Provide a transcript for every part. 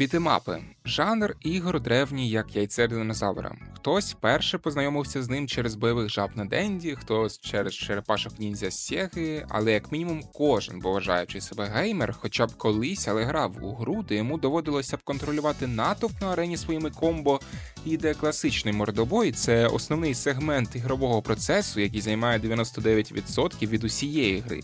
Бітемапи жанр ігор древній, як яйце динозавра. Хтось перше познайомився з ним через бойових жаб на Денді, хтось через черепашок ніндзя Сєги, але як мінімум кожен, поважаючи себе геймер, хоча б колись, але грав у гру, де йому доводилося б контролювати натовп на арені своїми комбо, і де класичний мордобой це основний сегмент ігрового процесу, який займає 99% від усієї гри.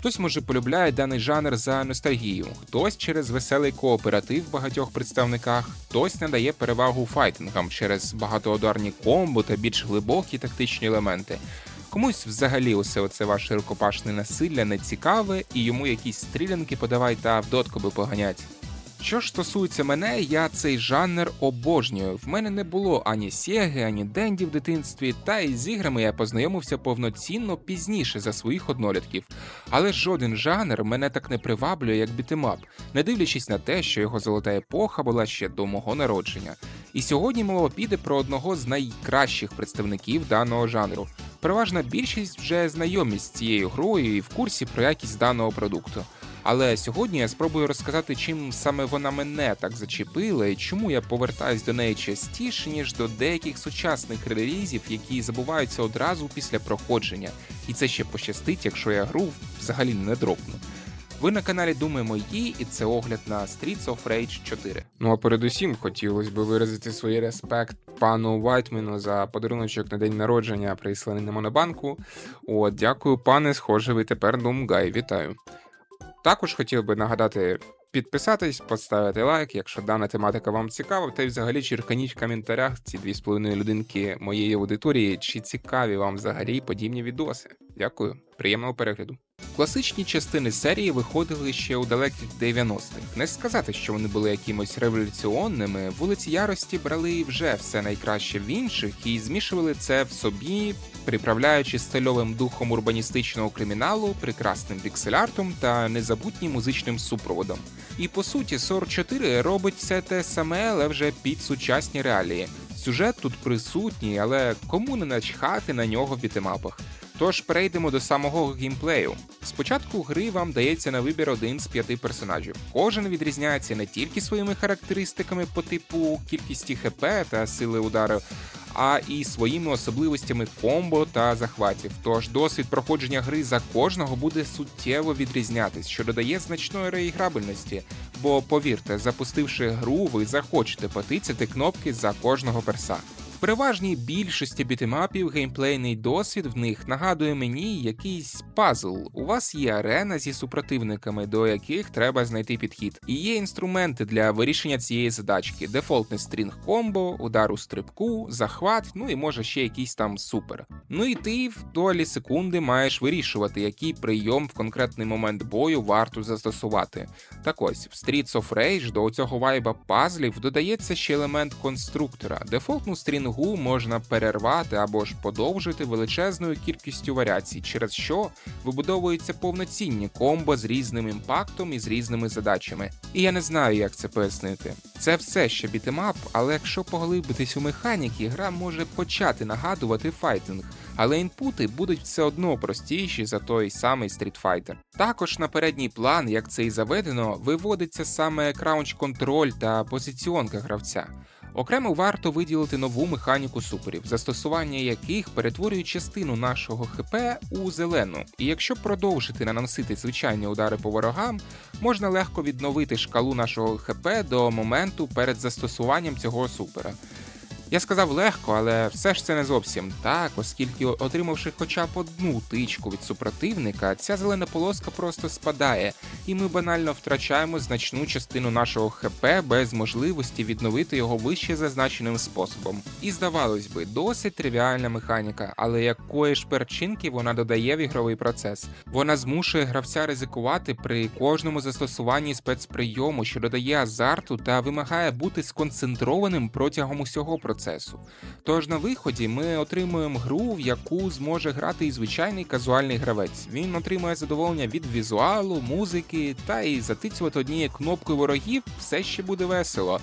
Хтось може полюбляє даний жанр за ностальгію, хтось через веселий кооператив в багатьох представниках, хтось надає перевагу файтингам через багатоударні комбо та більш глибокі тактичні елементи. Комусь взагалі усе оце ваше рукопашне насилля не цікаве, і йому якісь стрілянки подавай та в дотку би поганять. Що ж стосується мене, я цей жанр обожнюю. В мене не було ані Сєги, ані Денді в дитинстві, та й з іграми я познайомився повноцінно пізніше за своїх однолітків. Але жоден жанр мене так не приваблює, як бітемап, не дивлячись на те, що його золота епоха була ще до мого народження. І сьогодні мова піде про одного з найкращих представників даного жанру. Переважна більшість вже знайомі з цією грою і в курсі про якість даного продукту. Але сьогодні я спробую розказати, чим саме вона мене так зачепила і чому я повертаюсь до неї частіше, ніж до деяких сучасних релізів, які забуваються одразу після проходження. І це ще пощастить, якщо я гру взагалі не дропну. Ви на каналі Думаємо її, і це огляд на Streets of Rage 4. Ну а передусім хотілося б виразити свій респект пану Вайтмену за подаруночок на день народження, присланий на Монобанку. От, дякую, пане, схоже, ви тепер Думгай. Вітаю. Також хотів би нагадати підписатись, поставити лайк, якщо дана тематика вам цікава, та й взагалі черканіть в коментарях ці 2,5 людинки моєї аудиторії, чи цікаві вам взагалі подібні відоси. Дякую, приємного перегляду. Класичні частини серії виходили ще у далеких 90-х. Не сказати, що вони були якимось революціонними. Вулиці Ярості брали вже все найкраще в інших і змішували це в собі, приправляючи стильовим духом урбаністичного криміналу, прекрасним піксель-артом та незабутнім музичним супроводом. І по суті, 44 робить все те саме, але вже під сучасні реалії. Сюжет тут присутній, але кому не начхати на нього в бітемапах. Тож перейдемо до самого геймплею. Спочатку гри вам дається на вибір один з п'яти персонажів. Кожен відрізняється не тільки своїми характеристиками по типу кількості ХП та сили удару, а і своїми особливостями комбо та захватів. Тож досвід проходження гри за кожного буде суттєво відрізнятись, що додає значної реіграбельності. Бо повірте, запустивши гру, ви захочете потицяти кнопки за кожного перса. Переважній більшості бітемапів геймплейний досвід в них нагадує мені якийсь пазл. У вас є арена зі супротивниками, до яких треба знайти підхід. І є інструменти для вирішення цієї задачки: дефолтний стрінг комбо, удар у стрибку, захват, ну і може ще якийсь там супер. Ну і ти в долі секунди маєш вирішувати, який прийом в конкретний момент бою варто застосувати. Так ось в Streets of Rage до цього вайба пазлів додається ще елемент конструктора. Дефолтну стрінгу можна перервати або ж подовжити величезною кількістю варіацій, через що вибудовуються повноцінні комбо з різним імпактом і з різними задачами. І я не знаю, як це пояснити. Це все ще бітемап, але якщо поглибитись у механіки, гра може почати нагадувати файтинг. Але інпути будуть все одно простіші за той самий Street Fighter. Також на передній план, як це і заведено, виводиться саме краунч контроль та позиціонка гравця. Окремо варто виділити нову механіку суперів, застосування яких перетворює частину нашого ХП у зелену. І якщо продовжити наносити звичайні удари по ворогам, можна легко відновити шкалу нашого ХП до моменту перед застосуванням цього супера. Я сказав легко, але все ж це не зовсім так, оскільки, отримавши хоча б одну тичку від супротивника, ця зелена полоска просто спадає, і ми банально втрачаємо значну частину нашого ХП без можливості відновити його вище зазначеним способом. І здавалось би, досить тривіальна механіка, але якої ж перчинки вона додає в ігровий процес. Вона змушує гравця ризикувати при кожному застосуванні спецприйому, що додає азарту та вимагає бути сконцентрованим протягом усього процесу процесу. Тож на виході ми отримуємо гру, в яку зможе грати і звичайний казуальний гравець. Він отримує задоволення від візуалу, музики та і затицювати однією кнопкою ворогів все ще буде весело.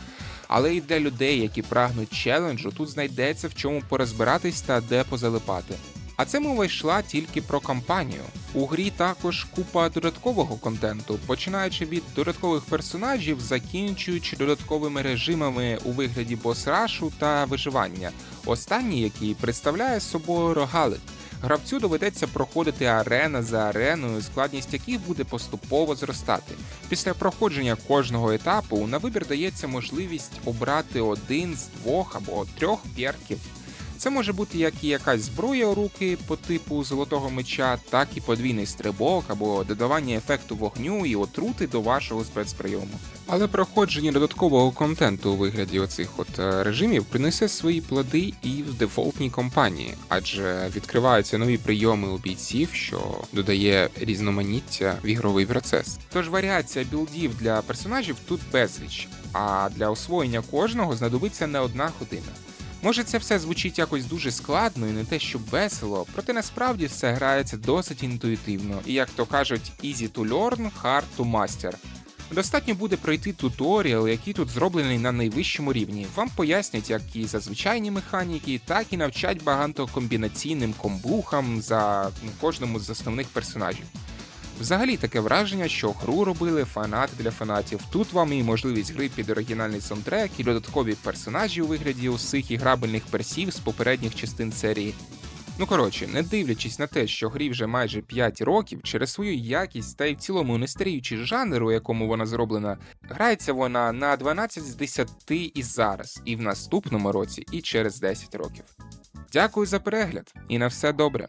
Але і для людей, які прагнуть челенджу, тут знайдеться в чому порозбиратись та де позалипати. А це мова йшла тільки про кампанію. У грі також купа додаткового контенту, починаючи від додаткових персонажів, закінчуючи додатковими режимами у вигляді бос-рашу та виживання. Останній, який представляє собою рогалик. Гравцю доведеться проходити арена за ареною, складність яких буде поступово зростати. Після проходження кожного етапу на вибір дається можливість обрати один з двох або трьох перків. Це може бути як і якась зброя у руки по типу золотого меча, так і подвійний стрибок або додавання ефекту вогню і отрути до вашого спецприйому. Але проходження додаткового контенту у вигляді оцих от е, режимів принесе свої плоди і в дефолтній компанії, адже відкриваються нові прийоми у бійців, що додає різноманіття в ігровий процес. Тож варіація білдів для персонажів тут безліч, а для освоєння кожного знадобиться не одна година. Може, це все звучить якось дуже складно і не те, що весело, проте насправді все грається досить інтуїтивно, і як то кажуть, easy to learn, hard to master. Достатньо буде пройти туторіал, який тут зроблений на найвищому рівні. Вам пояснять як і за звичайні механіки, так і навчать багатокомбінаційним комбухам за кожному з основних персонажів. Взагалі таке враження, що гру робили фанати для фанатів. Тут вам і можливість гри під оригінальний саундтрек, і додаткові персонажі у вигляді усіх іграбельних персів з попередніх частин серії. Ну коротше, не дивлячись на те, що грі вже майже 5 років, через свою якість та й в цілому не старіючи жанр, у якому вона зроблена, грається вона на 12 з 10 і зараз, і в наступному році, і через 10 років. Дякую за перегляд, і на все добре.